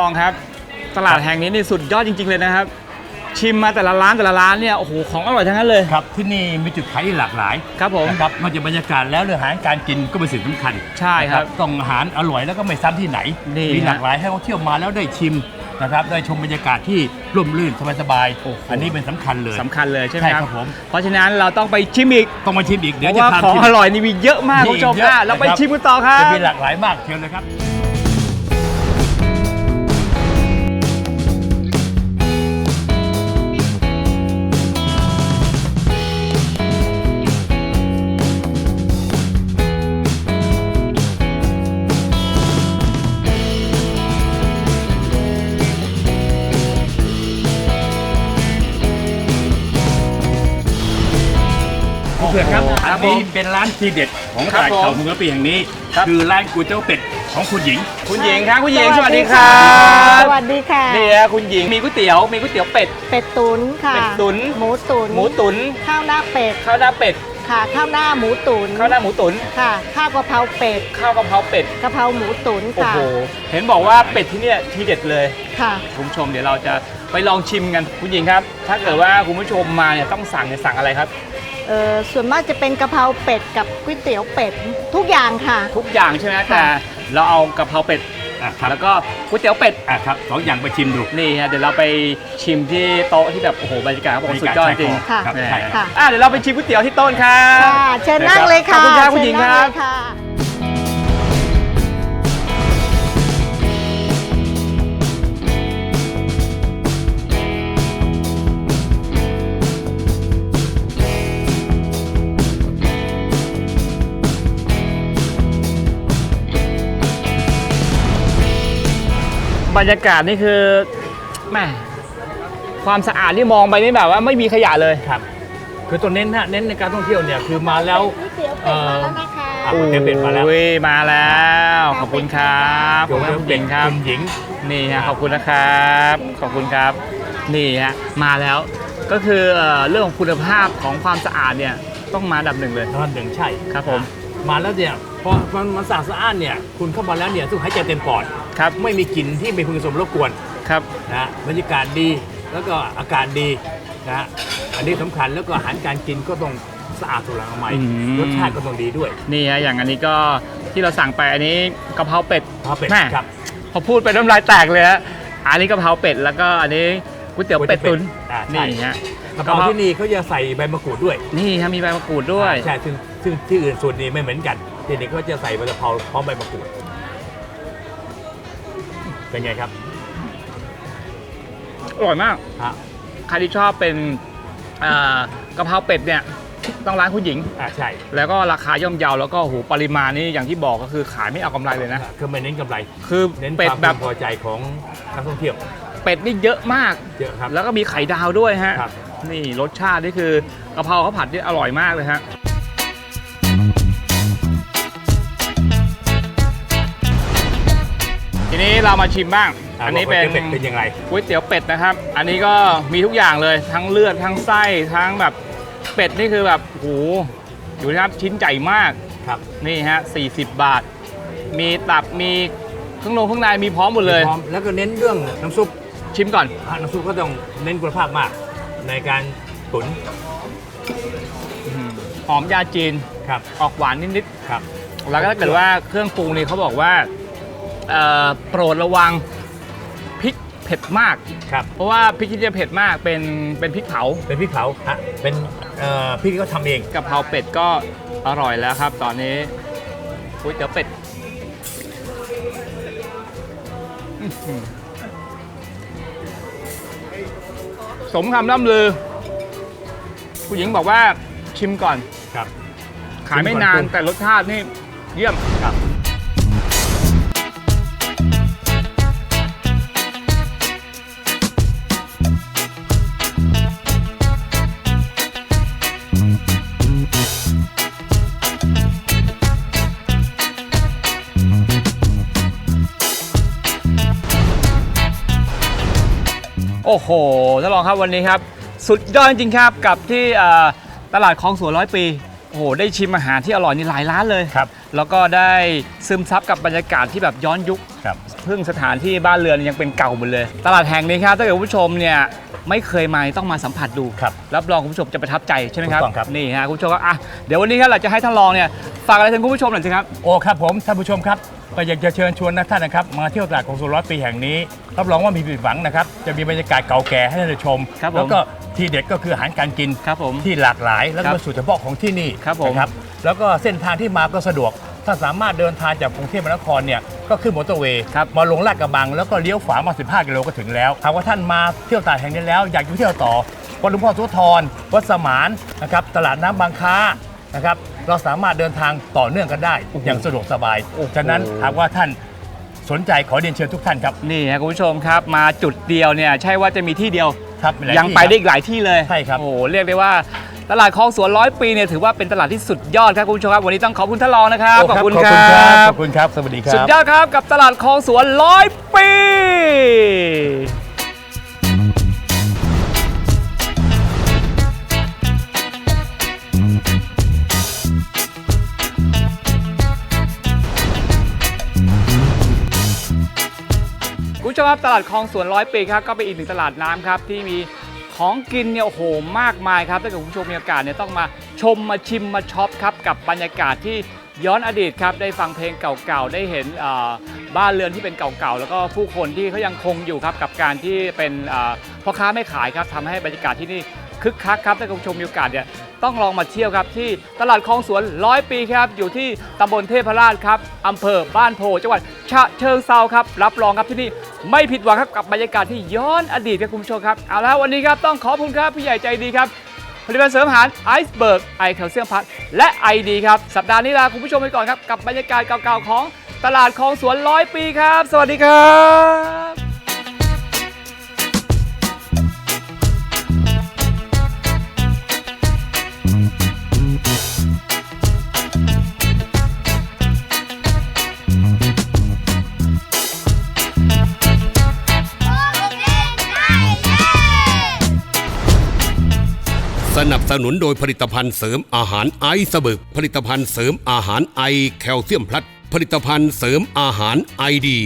ลองครับ ตลาดแห่งนี้นี่สุดยอดจริง ๆ เลยนะครับ ชิมมาแต่ละร้านแต่ละร้านเนี่ยโอ้โหของอร่อยทั้งนั้นเลย ครับที่นี่มีจุดขายที่หลากหลายครับผมนะครับนอกจากบรรยากาศแล้วเรื่องอาหารการกินก็เป็นสิ่งสำคัญใช่ครับนะต้องอาหารอร่อยแล้วก็ไม่ซ้ำที่ไหนนี่มีฮะหลากหลายให้เขาเที่ยวมาแล้วได้ชิมนะครับได้ชมบรรยากาศที่ร่มรื่นสบายโอ้โห ๆอันนี้เป็นสำคัญเลย สำคัญเลยใช่ไหมใช่คครัรับบผม เพราะฉะนั้นเราต้องไปชิมอีกต้องมาชิมอีกเพเดี๋ยวราะจะว่าพาของชิม อร่อยนี่มีเยอะมากมีคุณผู้ชมเยอะอะเราไปนะครับชิมกันต่อครัจะบมีหลากหลายมากเชียวนะครับ เพื่อนครับครัอับนนี้ผมเป็นร้านทีเด็ดของครัตบลาดผมเขาเมืองปีแห่งนี้ครับคือร้านก๋วยเตี๋ยวเป็ดของคุณหญิง คุณหญิงครับคุณหญิงสวัสดีครัสบวัสดีค่ะนี่ฮะคุณหญิงมีก๋วยเตี๋ยวมีก๋วยเตี๋ยวเป็ดเป็ดตุ๋นค่ะเป็ดตุ๋นหมูตุ๋นหมูตุ๋นข้าวหน้าเป็ดข้าวหน้าเป็ด ค่ะข้าวหน้าหมูตุ๋นข้าวหน้าหมูตุ๋นค่ะ ข้าวกะเพราเป็ดข้าวกะเพราเป็ดกะเพราหมูตุ๋นโอ้ค่ะโหเห็นบอกว่าเป็ดที่เนี่ยทีเด็ดเลย ค่ะ คุณผู้ชมเดี๋ยวเราจะไปลองชิมกันคุณหญิงครับ ถ้าเกิดว่าคุณผู้ชมมาเนี่ยต้องสั่งเนี่ยสั่งอะไรครับ เออส่วนมากจะเป็นกะเพราเป็ดกับก๋วยเตี๋ยวเป็ดทุกอย่างค่ะ ทุกอย่างใช่ไหมแต่เราเอากะเพราเป็ด อะครับ แล้วก็ก๋วยเตี๋ยวเป็ด อะครับสองอย่างไปชิมดูนี่ฮะเดี๋ยวเราไปชิมที่โต๊ะที่แบบโอ้โหบรรยากาศเขาบอกว่าสุดยอดจริงค่ะ ครับแหมใช่ค่ะ อะเดี๋ยวเราไปชิมก๋วยเตี๋ยวที่โต้นครับ ค่ะเชิญนั่งเลยค่ะขอบคุณครับคุณหญิงเชิญนั่ครับเลยค่ะ บรรยากาศนี่คือแหม่ความสะอาดที่มองไปนี่แบบว่าไม่มีขยะเลย ครับ คือตัวเน้นฮะเน้นในการท่องเที่ยวเนี่ยคือมาแล้ว ก๋วยเตี๋ยวเป็ดมาแล้วนะคะอะก๋วยเตี๋ยวเป็ดมาแล้ว โอ้ยมาแล้ว ขอบคุณครับขอบคุณคุณหญิงครับ คุณหญิง นี่ฮะขอบคุณนะครับ ขอบคุณครับ นี่ฮะมาแล้วก็คือเอ่อเรื่องของคุณภาพของความสะอาดเนี่ยต้องมาอันดับหนึ่งเลยนอนหนึ่งใช่ครับผม มาแล้วเนี่ยพ อมันมันสะอาดสะอ้านเนี่ยคุณเข้ามาแล้วเนี่ยทุกหายใจเต็มปอดครับไม่มีกลิ่นที่ไม่พึงประสมรบกวนครับนะฮะบรรยากาศดีแล้วก็อากาศดีนะฮะอันนี้สำคัญแล้วก็อาหารการกินก็ต้องสะอาดถูกหลักอนามัยอืม รสชาติก็ต้องดีด้วยนี่ฮะอย่างอันนี้ก็ที่เราสั่งไปอันนี้กะเพราเป็ดกะเพราเป็ดแม่ครับ พอพูดไปน้ำลายแตกเลยฮะอันนี้กะเพราเป็ดแล้วก็อันนี้ก๋วยเตี๋ยวเป็ดตุ๋นอ่าใช่ นี่ฮะกะเพราที่นี่เขาจะใส่ใบมะกรูดด้วยนี่ฮะมีใบมะกรูดด้วย ใช่ซึ่งซึ่งที่อื่นสูตรนี้ไม่เหมือนกัน ที่นี่เขาจะใส่ใบกะเพราพร้อมใบมะกรูดเป็นไงครับอร่อยมาก ฮะใครที่ชอบเป็นเอ่อกะเพราเป็ดเนี่ยต้องร้านคุณหญิง อ่าใช่แล้วก็ราคาย่อมเยาแล้วก็โหปริมาณนี่อย่างที่บอกก็คือขายไม่เอากำไรเลยนะ คือไม่เน้นกำไร คือเน้นเป็ดความแบพึบงพอใจของนักท่องเที่ยวเป็ดนี่เยอะมาก เยอะครับ แล้วก็มีไข่ดาวด้วยฮะ ครับ นี่รสชาตินี่คือกะเพราเขาผัดที่อร่อยมากเลยฮะ นี้เรามาชิมบ้างะอันนี้เป็นว่าเป็นยังไงก๋วยเตี๋ยวเป็ดนะครับ อันนี้ก็มีทุกอย่างเลยทั้งเลือดทั้งไส้ทั้งแบบเป็ดนี่คือแบบโหดูนะครับชิ้นใหญ่มากครับนี่ฮะ40 บาท มีตับมีเครื่องนงเครื่องในมีพร้อมหมดเลยพร้อมแล้วก็เน้นเรื่องน้ำซุปชิมก่อนอะน้ำซุปก็ต้องเน้นคุณภาพมาก ในการตุ๋นอื้อหือหอมยาจีนครับออกหวานนิดครับๆแล้วก็ถ้าเกิดว่าเครื่องปรุงนี่เขาบอกว่า เอ่อโปรดระวังพริกเผ็ดมาก ครับ เพราะว่าพริกที่จะเผ็ดมากเป็นเป็นพริกเผาเป็นพริกเผาฮะเป็นเอ่อพริกที่เขาทำเอง กะเพราเป็ดก็อร่อยแล้วครับ ตอนนี้ก๋วยเตี๋ยวเป็ดอื้อหือสมคำล่ำลือผู้หญิงบอกว่าชิมก่อน ครับ ขายไม่นานชิมก่อนแต่รสชาตินี่เยี่ยมครับ โอ้โหท่านรองครับวันนี้ครับ สุดยอดจริงๆครับกับที่เอ่อตลาดคลองสวนร้อยปีโอ้โหได้ชิมอาหารที่อร่อยนี่หลายร้านเลยครับ แล้วก็ได้ซึมซับกับบรรยากาศที่แบบย้อนยุคครับครับพึ่งสถานที่บ้านเรือนยังเป็นเก่าหมดเลย ตลาดแห่งนี้ครับถ้าเกิดคุณผู้ชมเนี่ยไม่เคยมาต้องมาสัมผัสดูครับรับรองคุณผู้ชมจะประทับใจใช่ไหมครับถูกต้องครับนี่ฮะคุณผู้ชมครับอะเดี๋ยววันนี้ครับเราจะให้ท่านรองเนี่ยฝากอะไรถึงคุณผู้ชมหน่อยสิครับโอ้ครับผมท่านผู้ชมครับ ก็อยากจะเชิญชวนนะท่านนะครับ มาเที่ยวตลาดของสุร้อยปีแห่งนี้รับรองว่ามีผิดหวังนะครับ จะมีบรรยากาศเก่าแก่ให้ท่านได้ชม ครับผมแล้วก็ที่เด็ดก็คืออาหารการกินครับผมที่หลากหลาย แล้วครัก็บเป็นสูตรเฉพาะของที่นี่ครับผม นะครับแล้วก็เส้นทางที่มาก็สะดวก ถ้าสามารถเดินทางจากกรุงเทพมหานครเนี่ยก็ขึ้นมอเตอร์เวย์ครับมาลงลาดกระบัง แล้วก็เลี้ยวขวามา 15 กิโลก็ถึงแล้วหากว่าท่านมาเที่ยวตลาดแห่งนี้แล้วอยากจะเที่ยวต่อวัดหลวงพ่อโสธรวัดสมานนะครับตลาดน้ำบางค้า นะครับ เราสามารถเดินทางต่อเนื่องกันได้ อย่างสะดวกสบายโอ้โหฉะนั้นหากว่าท่านสนใจขอเรียนเชิญทุกท่านครับ นี่ฮะคุณผู้ชมครับ มาจุดเดียวเนี่ยใช่ว่าจะมีที่เดียวครับมีหลายังที่ไปได้คอีกหลายที่เลยใช่ครับ โอ้โหเรียกได้ว่าตลาดคลองสวนร้อยปีเนี่ยถือว่าเป็นตลาดที่สุดยอดครับคุณผู้ชมครับวันนี้ต้องขอบคุณท่านรองนะครับโอ้ขอบคุณขอบคคุณครัรับบขอบคุณครับ สวัสดีครัสุดบยอดครับกับตลาดคลองสวนร้อยปี ชมครับตลาดคลองสวนร้อยปีครับก็เป็นอีกหนึ่งตลาดน้ำครับที่มีของกินเนี่ยโอ้โหมากมายครับถ้าเกิดคุณผู้ชมมีโอกาสเนี่ยต้องมาชมมาชิมมาช็อปครับกับบรรยากาศที่ย้อนอดีตครับได้ฟังเพลงเก่าๆได้เห็นอ่อบ้านเรือนที่เป็นเก่าๆแล้วก็ผู้คนที่เขายังคงอยู่ครับกับการที่เป็นอ่อพ่อค้าไม่ขายครับทำให้บรรยากาศที่นี่คึกคักครับถ้าคุณผู้ชมมีโอกาสเนี่ย ต้องลองมาเที่ยวครับที่ตลาดคลองสวนร้อยปีครับ อยู่ที่ตำบลเทพราชครับอำเภอบ้านโพจังหวัดฉะเชิงเซาครับ รับรองครับที่นี่ไม่ผิดหวังครับกับบรรยากาศที่ย้อนอดีตครับคุณผู้ชมครับเอาละวันนี้ครับต้องขอบคุณครับพี่ใหญ่ใจดีครับผลิตภัณฑ์เสริมอาหารไอซ์เบิร์กไอแคลเซียมพัทและไอดีครับสัปดาห์นี้ลาคุณผู้ชมไปก่อนครับกับบรรยากาศเก่าๆของตลาดคลองสวนร้อยปีครับ สวัสดีครับ นับสนุนโดยผลิตภัณฑ์เสริมอาหารไอซ์เบิกผลิตภัณฑ์เสริมอาหารไอแคลเซียมพลัสผลิตภัณฑ์เสริมอาหารไอดี